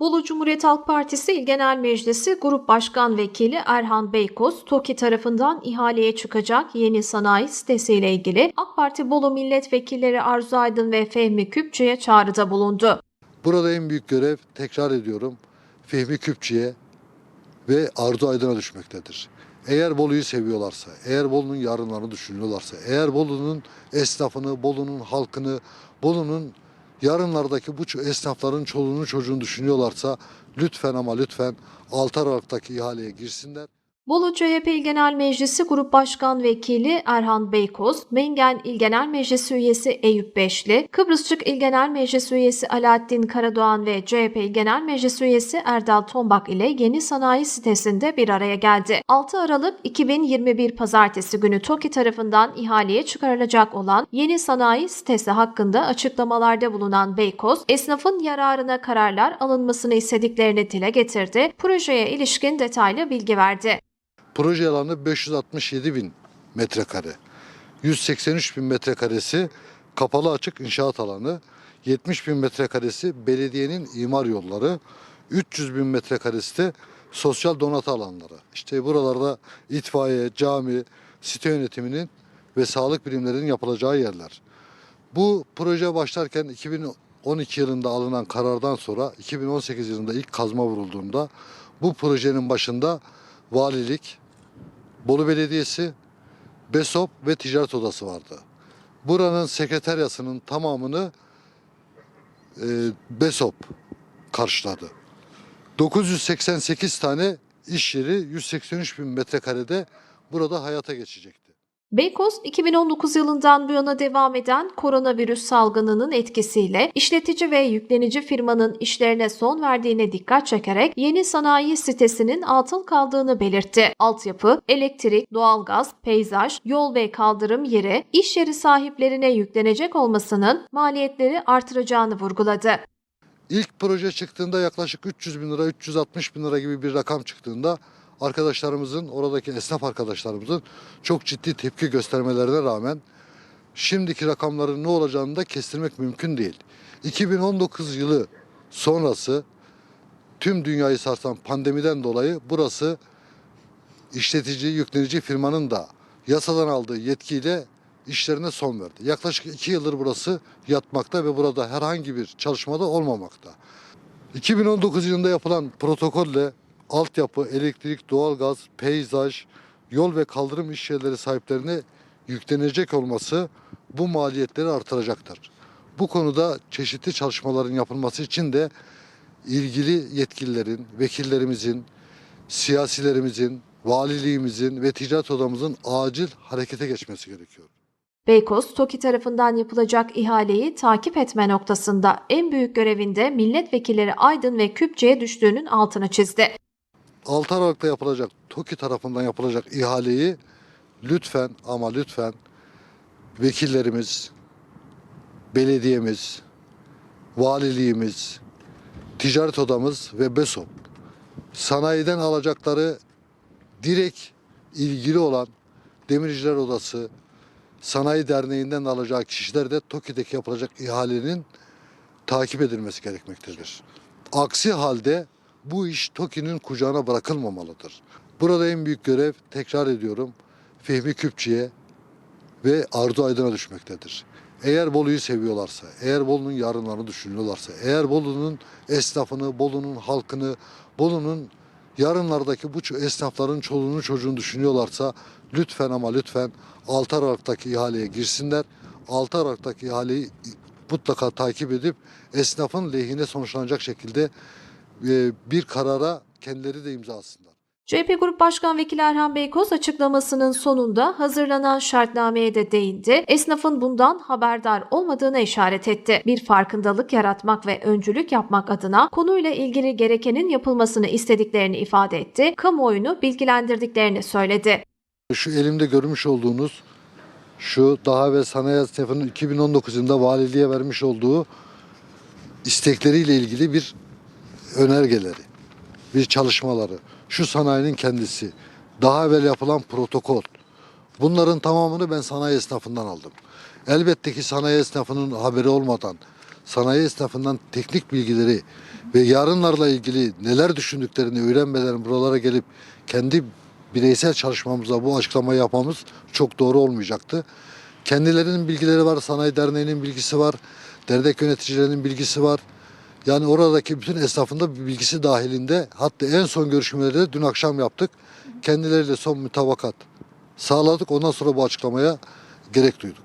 Bolu Cumhuriyet Halk Partisi İl Genel Meclisi Grup Başkan Vekili Erhan Beykoz, TOKİ tarafından ihaleye çıkacak yeni sanayi sitesiyle ilgili AK Parti Bolu Milletvekilleri Arzu Aydın ve Fehmi Küpçü'ye çağrıda bulundu. Burada en büyük görev tekrar ediyorum Fehmi Küpçü'ye ve Arzu Aydın'a düşmektedir. Eğer Bolu'yu seviyorlarsa, eğer Bolu'nun yarınlarını düşünüyorlarsa, eğer Bolu'nun esnafını, Bolu'nun halkını, Bolu'nun yarınlardaki bu esnafların çoluğunu çocuğunu düşünüyorlarsa lütfen ama lütfen 6 Aralık'taki ihaleye girsinler. Bolu CHP İl Genel Meclisi Grup Başkan Vekili Erhan Beykoz, Mengen İl Genel Meclisi Üyesi Eyüp Beşli, Kıbrısçık İl Genel Meclisi Üyesi Alaaddin Karadoğan ve CHP İl Genel Meclisi Üyesi Erdal Tombak ile yeni sanayi sitesinde bir araya geldi. 6 Aralık 2021 Pazartesi günü TOKİ tarafından ihaleye çıkarılacak olan yeni sanayi sitesi hakkında açıklamalarda bulunan Beykoz, esnafın yararına kararlar alınmasını istediklerini dile getirdi, projeye ilişkin detaylı bilgi verdi. Proje alanı 567 bin metrekare. 183 bin metrekaresi kapalı açık inşaat alanı. 70 bin metrekaresi belediyenin imar yolları. 300 bin metrekaresi de sosyal donatı alanları. İşte buralarda itfaiye, cami, site yönetiminin ve sağlık birimlerinin yapılacağı yerler. Bu proje başlarken 2012 yılında alınan karardan sonra 2018 yılında ilk kazma vurulduğunda bu projenin başında valilik, Bolu Belediyesi, BESOP ve Ticaret Odası vardı. Buranın sekreteryasının tamamını e, BESOP karşıladı. 988 tane iş yeri 183 bin metrekarede burada hayata geçecekti. Beykoz, 2019 yılından bu yana devam eden koronavirüs salgınının etkisiyle işletici ve yüklenici firmanın işlerine son verdiğine dikkat çekerek yeni sanayi sitesinin atıl kaldığını belirtti. Altyapı, elektrik, doğalgaz, peyzaj, yol ve kaldırım yeri iş yeri sahiplerine yüklenecek olmasının maliyetleri artıracağını vurguladı. İlk proje çıktığında yaklaşık 300 bin lira, 360 bin lira gibi bir rakam çıktığında arkadaşlarımızın, oradaki esnaf arkadaşlarımızın çok ciddi tepki göstermelerine rağmen şimdiki rakamların ne olacağını da kestirmek mümkün değil. 2019 yılı sonrası tüm dünyayı sarsan pandemiden dolayı burası işletici, yüklenici firmanın da yasadan aldığı yetkiyle işlerine son verdi. Yaklaşık iki yıldır burası yatmakta ve burada herhangi bir çalışmada olmamakta. 2019 yılında yapılan protokolle altyapı, elektrik, doğalgaz, peyzaj, yol ve kaldırım iş yerleri sahiplerine yüklenecek olması bu maliyetleri artıracaktır. Bu konuda çeşitli çalışmaların yapılması için de ilgili yetkililerin, vekillerimizin, siyasilerimizin, valiliğimizin ve ticaret odamızın acil harekete geçmesi gerekiyor. Beykoz, TOKİ tarafından yapılacak ihaleyi takip etme noktasında en büyük görevinde milletvekilleri Aydın ve Küpçe'ye düştüğünün altını çizdi. 6 Aralık'ta yapılacak TOKİ tarafından yapılacak ihaleyi lütfen ama lütfen vekillerimiz, belediyemiz, valiliğimiz, ticaret odamız ve BESOP sanayiden alacakları direkt ilgili olan Demirciler Odası, Sanayi Derneği'nden alacağı kişiler de TOKİ'deki yapılacak ihalenin takip edilmesi gerekmektedir. Aksi halde bu iş TOKİ'nin kucağına bırakılmamalıdır. Burada en büyük görev tekrar ediyorum Fehmi Küpçü'ye ve Arzu Aydın'a düşmektedir. Eğer Bolu'yu seviyorlarsa, eğer Bolu'nun yarınlarını düşünüyorlarsa, eğer Bolu'nun esnafını, Bolu'nun halkını, Bolu'nun yarınlardaki bu esnafların çoluğunu çocuğunu düşünüyorlarsa lütfen ama lütfen 6 Aralık'taki ihaleye girsinler. 6 Aralık'taki ihaleyi mutlaka takip edip esnafın lehine sonuçlanacak şekilde bir karara kendileri de imza atsınlar. CHP Grup Başkan Vekili Erhan Beykoz açıklamasının sonunda hazırlanan şartnameye de değindi. Esnafın bundan haberdar olmadığına işaret etti. Bir farkındalık yaratmak ve öncülük yapmak adına konuyla ilgili gerekenin yapılmasını istediklerini ifade etti. Kamuoyunu bilgilendirdiklerini söyledi. Şu elimde görmüş olduğunuz şu daha ve sanayi esnafının 2019 yılında valiliğe vermiş olduğu istekleriyle ilgili bir önergeleri, bir çalışmaları, şu sanayinin kendisi, daha evvel yapılan protokol. Bunların tamamını ben sanayi esnafından aldım. Elbette ki sanayi esnafının haberi olmadan, sanayi esnafından teknik bilgileri ve yarınlarla ilgili neler düşündüklerini öğrenmeden buralara gelip kendi bireysel çalışmamıza bu açıklamayı yapmamız çok doğru olmayacaktı. Kendilerinin bilgileri var, Sanayi Derneği'nin bilgisi var, dernek yöneticilerinin bilgisi var. Yani oradaki bütün esnafın da bilgisi dahilinde. Hatta en son görüşmeleri de dün akşam yaptık. Kendileriyle son mütabakat sağladık. Ondan sonra bu açıklamaya gerek duyduk.